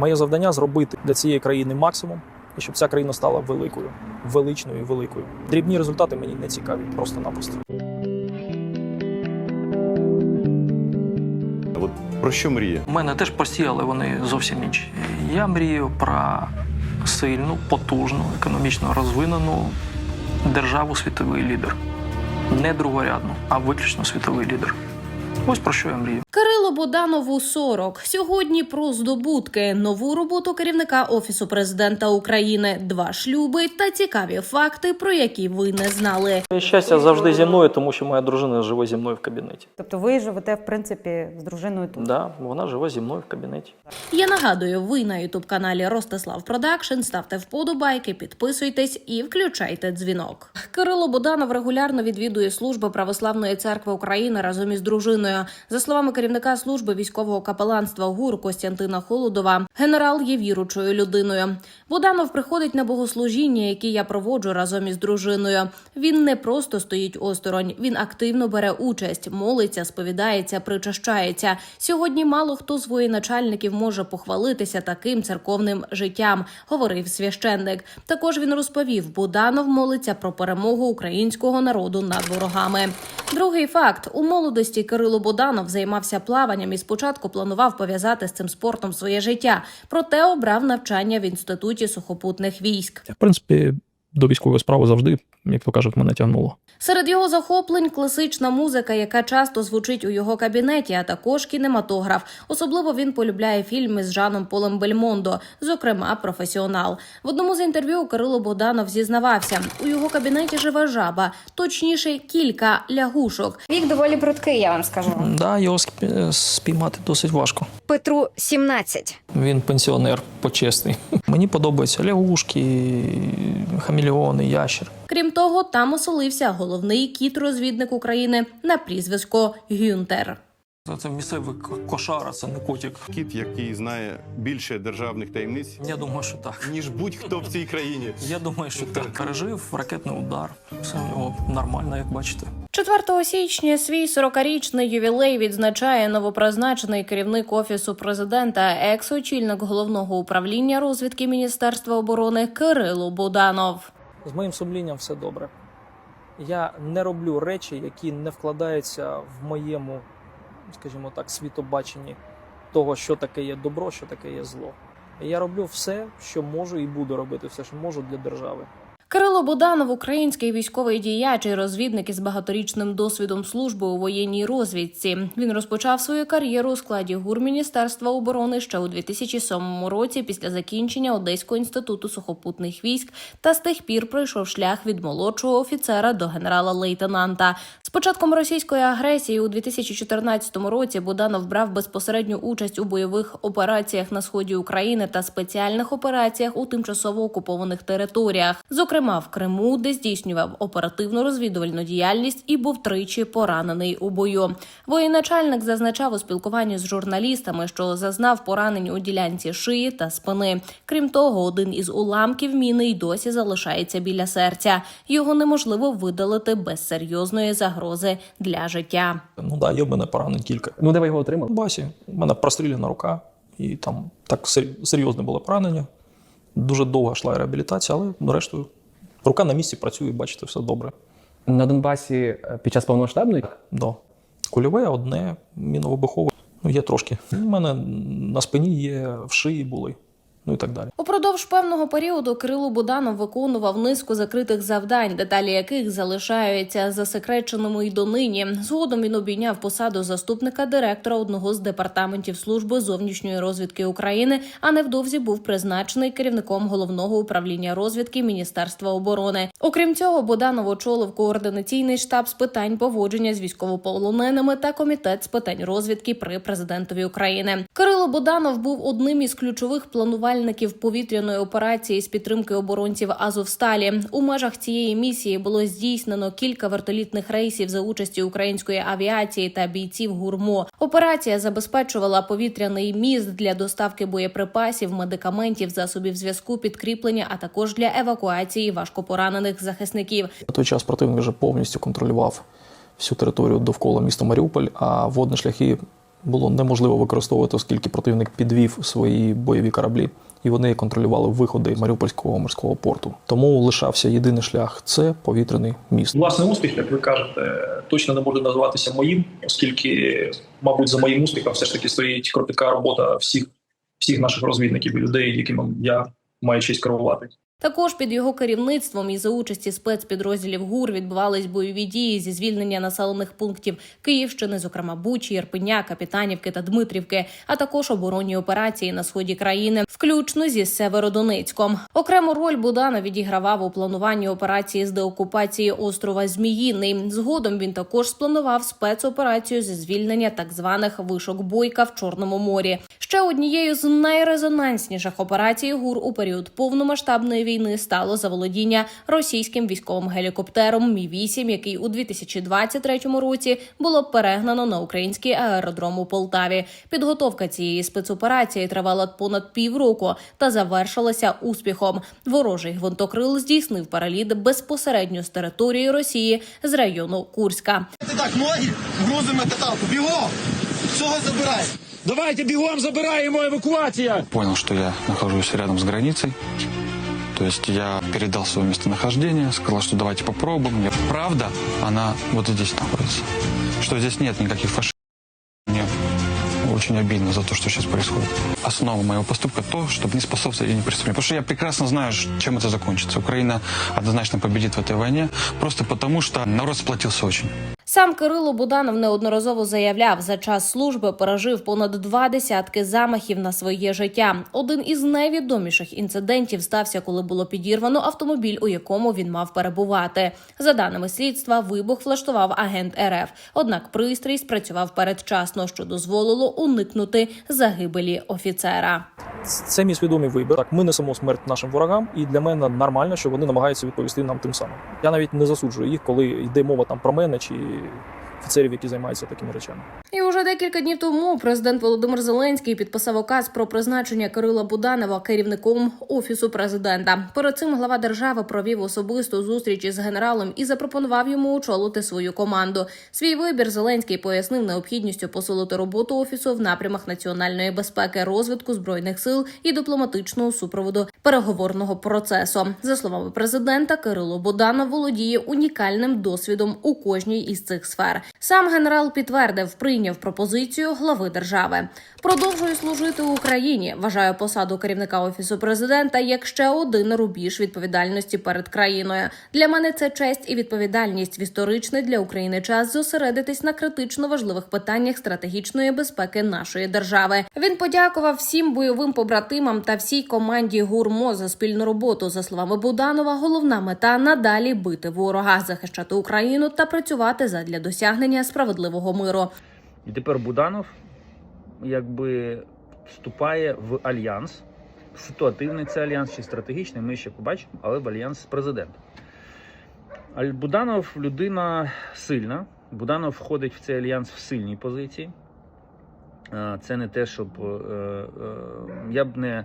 Моє завдання зробити для цієї країни максимум, і щоб ця країна стала великою, величною і великою. Дрібні результати мені не цікаві, просто-напросто. От про що мріє? У мене теж прості, але вони зовсім інші. Я мрію про сильну, потужну, економічно розвинену державу світовий лідер. Не другорядну, а виключно світовий лідер. Ось про що я мрію. Кирило Боданову 40. Сьогодні про здобутки, нову роботу керівника офісу президента України, два шлюби та цікаві факти, про які ви не знали. Щастя завжди зі мною, тому що моя дружина живе зі мною в кабінеті. Тобто ви живете, в принципі, з дружиною тут. Да, вона живе зі мною в кабінеті. Я нагадую, ви на ютуб каналі Ростислав Продакшн. Ставте вподобайки, підписуйтесь і включайте дзвінок. Кирило Боданов регулярно відвідує служби Православної церкви України разом із дружиною. За словами керівника служби військового капеланства ГУР Костянтина Холодова, генерал є віручою людиною. Боданов приходить на богослужіння, які я проводжу разом із дружиною. Він не просто стоїть осторонь, він активно бере участь, молиться, сповідається, причащається. Сьогодні мало хто з воєначальників може похвалитися таким церковним життям, говорив священник. Також він розповів, Буданов молиться про перемогу українського народу над ворогами. Другий факт: у молодості Кирило Буданов займався плаванням і спочатку планував пов'язати з цим спортом своє життя, проте обрав навчання в інституті сухопутних військ. В принципі, до військової справи завжди, як то кажуть, мене тягнуло. Серед його захоплень класична музика, яка часто звучить у його кабінеті, а також кінематограф. Особливо він полюбляє фільми з Жаном Полем Бельмондо, зокрема професіонал. В одному з інтерв'ю Кирило Богданов зізнавався, у його кабінеті живе жаба, точніше, кілька лягушок. Вік доволі прудкий, я вам скажу. Да, його спіймати досить важко. Петру 17. Він пенсіонер почесний. Мені подобаються лягушки, хамелеони, ящер. Крім того, там оселився головний кіт-розвідник України на прізвисько Гюнтер. Це, це місцевий кошара, це не котик. Кіт, який знає більше державних таємниць, Я думаю, що так. ніж будь-хто в цій країні. Я думаю, що так. Пережив ракетний удар. Все в нього нормально, як бачите. 4 січня свій 40-річний ювілей відзначає новопризначений керівник офісу президента, екс-очільник головного управління розвідки Міністерства оборони Кирило Буданов. З моїм сумлінням все добре. Я не роблю речі, які не вкладаються в моєму, скажімо так, світобаченні того, що таке є добро, що таке є зло. Я роблю все, що можу, і буду робити все, що можу для держави. Кирило Буданов, український військовий діяч і розвідник із багаторічним досвідом служби у воєнній розвідці. Він розпочав свою кар'єру у складі ГУР Міністерства оборони ще у 2007 році після закінчення Одеського інституту сухопутних військ та з тих пір пройшов шлях від молодшого офіцера до генерала-лейтенанта. З початком російської агресії у 2014 році Буданов брав безпосередню участь у бойових операціях на сході України та спеціальних операціях у тимчасово окупованих територіях, зокрема в Криму, де здійснював оперативно-розвідувальну діяльність і був тричі поранений у бою. Воєначальник зазначав у спілкуванні з журналістами, що зазнав поранень у ділянці шиї та спини. Крім того, один із уламків міни й досі залишається біля серця. Його неможливо видалити без серйозної загрози для життя. Ну да, є в мене поранень кілька. Ну, де ви його отримали? Басі у мене простріляна рука, і там так серйозне було поранення. Дуже довго йшла реабілітація, але рештою рука на місці працює, бачите, все добре. На Донбасі е, під час повномасштабної Да. Кульове одне, міновибухове. Ну, є трошки. У мене на спині є, в шиї були, ну і так далі. Упродовж певного періоду Кирило Буданов виконував низку закритих завдань, деталі яких залишаються засекреченими й донині. Згодом він обійняв посаду заступника директора одного з департаментів служби зовнішньої розвідки України, а невдовзі був призначений керівником головного управління розвідки Міністерства оборони. Окрім цього, Буданов очолив координаційний штаб з питань поводження з військовополоненими та комітет з питань розвідки при президентові України. Кирило Буданов був одним із ключових планувальників повітряної операції з підтримки оборонців Азовсталі. У межах цієї місії було здійснено кілька вертолітних рейсів за участі української авіації та бійців гурмо. Операція забезпечувала повітряний міст для доставки боєприпасів, медикаментів, засобів зв'язку, підкріплення, а також для евакуації важкопоранених захисників. На той час противник вже повністю контролював всю територію довкола міста Маріуполь, а водні шляхи було неможливо використовувати, оскільки противник підвів свої бойові кораблі, і вони контролювали виходи Маріупольського морського порту. Тому лишався єдиний шлях це повітряний міст. Власний успіх, як ви кажете, точно не може називатися моїм, оскільки, мабуть, за моїм успіхом все ж таки стоїть кропітка робота всіх, всіх наших розвідників і людей, якими я маю честь керувати. Також під його керівництвом і за участі спецпідрозділів ГУР відбувались бойові дії зі звільнення населених пунктів Київщини, зокрема Бучі, Ірпеня, Капітанівки та Дмитрівки, а також оборонні операції на сході країни, включно зі Северодонецьком. Окрему роль Будана відігравав у плануванні операції з деокупації острова Зміїний. Згодом він також спланував спецоперацію зі звільнення так званих вишок бойка в Чорному морі. Ще однією з найрезонансніших операцій ГУР у період повномасштабної війни стало заволодіння російським військовим гелікоптером Мі 8 який у 2023 році було перегнано на український аеродром у Полтаві. Підготовка цієї спецоперації тривала понад півроку та завершилася успіхом. Ворожий гвинтокрил здійснив переліт безпосередньо з території Росії з району Курська. Ти так, ноги, грузимо каталку, бігом! Всього забирай! Давайте бегом забираем эвакуация! Понял, что я нахожусь рядом с границей. То есть я передал свое местонахождение, сказал, что давайте попробуем. Правда, она вот здесь находится. Что здесь нет никаких фашистов Мне очень обидно за то, что сейчас происходит. Основа моего поступка то, чтобы не способствовать не преступлению. Потому что я прекрасно знаю, ш- чем это закончится. Украина однозначно победит в этой войне, просто потому что народ сплотился очень. Сам Кирило Буданов неодноразово заявляв, за час служби пережив понад два десятки замахів на своє життя. Один із найвідоміших інцидентів стався, коли було підірвано автомобіль, у якому він мав перебувати. За даними слідства, вибух влаштував агент РФ. Однак пристрій спрацював передчасно, що дозволило уникнути загибелі офіцера. Це мій свідомий вибір. Так, ми несемо смерть нашим ворогам, і для мене нормально, що вони намагаються відповісти нам тим самим. Я навіть не засуджую їх, коли йде мова там про мене чи офіцерів, які займаються такими речами. І уже декілька днів тому президент Володимир Зеленський підписав указ про призначення Кирила Буданова керівником офісу президента. Перед цим глава держави провів особисту зустріч із генералом і запропонував йому очолити свою команду. Свій вибір Зеленський пояснив необхідністю посилити роботу офісу в напрямах національної безпеки, розвитку збройних сил і дипломатичного супроводу переговорного процесу. За словами президента, Кирило Буданов володіє унікальним досвідом у кожній із цих сфер. Сам генерал підтвердив, прийняв пропозицію глави держави. Продовжую служити Україні. Вважаю посаду керівника офісу президента як ще один рубіж відповідальності перед країною. Для мене це честь і відповідальність в історичний для України час зосередитись на критично важливих питаннях стратегічної безпеки нашої держави. Він подякував всім бойовим побратимам та всій команді ГУРМО за спільну роботу. За словами Буданова, головна мета надалі бити ворога, захищати Україну та працювати задля досягнення справедливого миру. І тепер Буданов якби вступає в альянс. Ситуативний це альянс чи стратегічний, ми ще побачимо, але в альянс з президентом. Буданов людина сильна. Буданов входить в цей альянс в сильній позиції. Е, Це не те, щоб е, е, я б не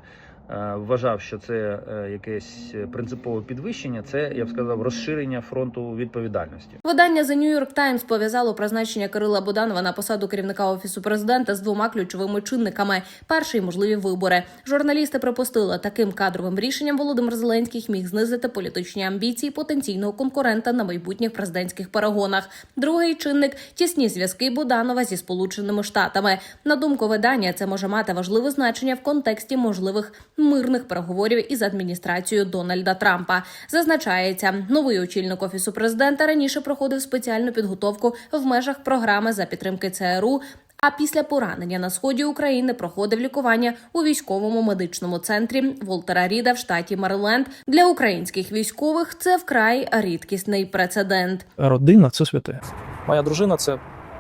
вважав, що це е, якесь принципове підвищення. Це я б сказав розширення фронту відповідальності. Видання The New York Times пов'язало призначення Кирила Буданова на посаду керівника офісу президента з двома ключовими чинниками: перший можливі вибори. Журналісти припустили, таким кадровим рішенням Володимир Зеленський міг знизити політичні амбіції потенційного конкурента на майбутніх президентських перегонах. Другий чинник тісні зв'язки Буданова зі Сполученими Штатами. На думку видання, це може мати важливе значення в контексті можливих мирних переговорів із адміністрацією Дональда Трампа. Зазначається, новий очільник офісу президента раніше проходив спеціальну підготовку в межах програми за підтримки ЦРУ. А після поранення на сході України проходив лікування у військовому медичному центрі Волтера Ріда в штаті Мериленд. Для українських військових це вкрай рідкісний прецедент. Родина це святе. Моя дружина це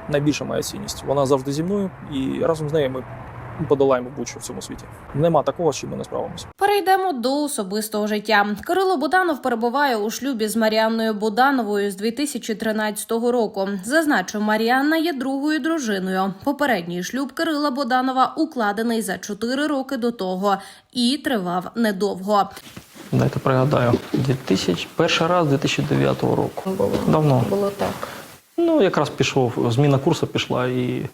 найбільша моя цінність. Вона завжди зі мною, і разом з нею ми подолаємо будь-що в цьому світі. Нема такого, чим ми не справимося. Перейдемо до особистого життя. Кирило Буданов перебуває у шлюбі з Маріанною Будановою з 2013 року. Зазначу, Маріанна є другою дружиною. Попередній шлюб Кирила Буданова укладений за 4 роки до того і тривав недовго. Дайте пригадаю, 2000, перший раз 2009 року. Було, Давно. було так. Ну, якраз пішов, зміна курсу пішла і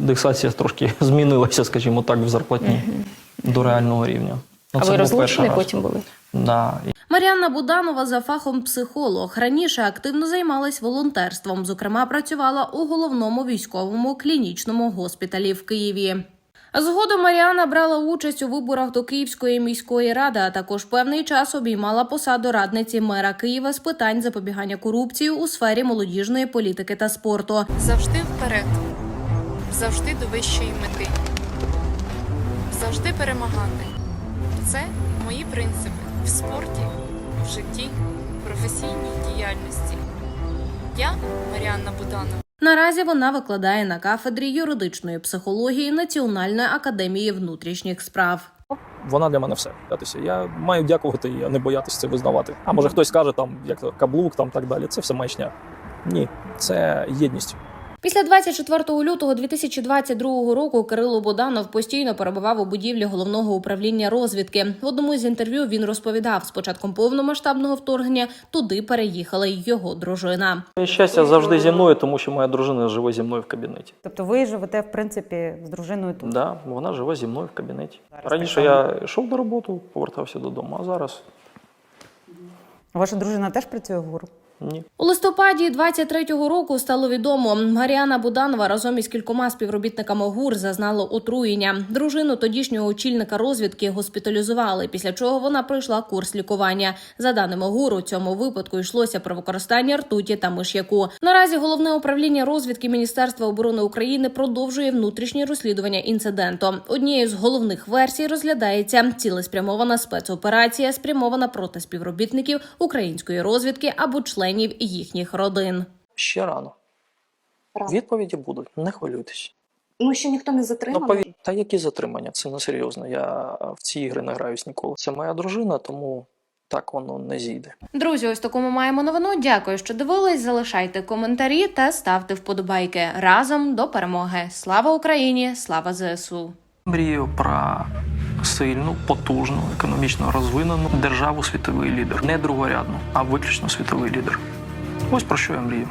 Індексація трошки змінилася, скажімо так, в зарплатні до реального рівня. Ну, А це ви розлучені потім були? Да. Мар'яна Буданова за фахом психолог. Раніше активно займалась волонтерством. Зокрема, працювала у головному військовому клінічному госпіталі в Києві. Згодом Маріана брала участь у виборах до Київської міської ради, а також певний час обіймала посаду радниці мера Києва з питань запобігання корупції у сфері молодіжної політики та спорту. Завжди вперед, завжди до вищої мети, завжди перемагати. Це мої принципи в спорті, в житті, в професійній діяльності. Я Маріанна Буданова. Наразі вона викладає на кафедрі юридичної психології Національної академії внутрішніх справ. Вона для мене все. Я маю дякувати а не боятися це визнавати. А може хтось каже там, як то каблук, там так далі. Це все маячня. Ні, це єдність. Після 24 лютого 2022 року Кирило Боданов постійно перебував у будівлі головного управління розвідки. В одному з інтерв'ю він розповідав, з початком повномасштабного вторгнення туди переїхала й його дружина. Щастя завжди зі мною, тому що моя дружина живе зі мною в кабінеті. Тобто ви живете, в принципі, з дружиною тут. Да, вона живе зі мною в кабінеті. Зараз Раніше я йшов до роботи, повертався додому, а зараз Ваша дружина теж працює в ГУР? Ні. У листопаді 23-го року стало відомо, Маріана Буданова разом із кількома співробітниками ГУР зазнала отруєння. Дружину тодішнього очільника розвідки госпіталізували, після чого вона пройшла курс лікування. За даними ГУР, у цьому випадку йшлося про використання ртуті та миш'яку. Наразі головне управління розвідки Міністерства оборони України продовжує внутрішнє розслідування інциденту. Однією з головних версій розглядається цілеспрямована спецоперація, спрямована проти співробітників української розвідки або членів їхніх родин. Ще рано. Відповіді будуть, не хвилюйтесь. Ну ще ніхто не Ну, затриманий. повір, та які затримання? Це не серйозно. Я в ці ігри не граюсь ніколи. Це моя дружина, тому так воно не зійде. Друзі, ось таку ми маємо новину. Дякую, що дивились. Залишайте коментарі та ставте вподобайки. Разом до перемоги. Слава Україні! Слава ЗСУ! Мрію про сильну, потужну, економічно розвинену державу світовий лідер. Не другорядну, а виключно світовий лідер. Ось про що я мрію.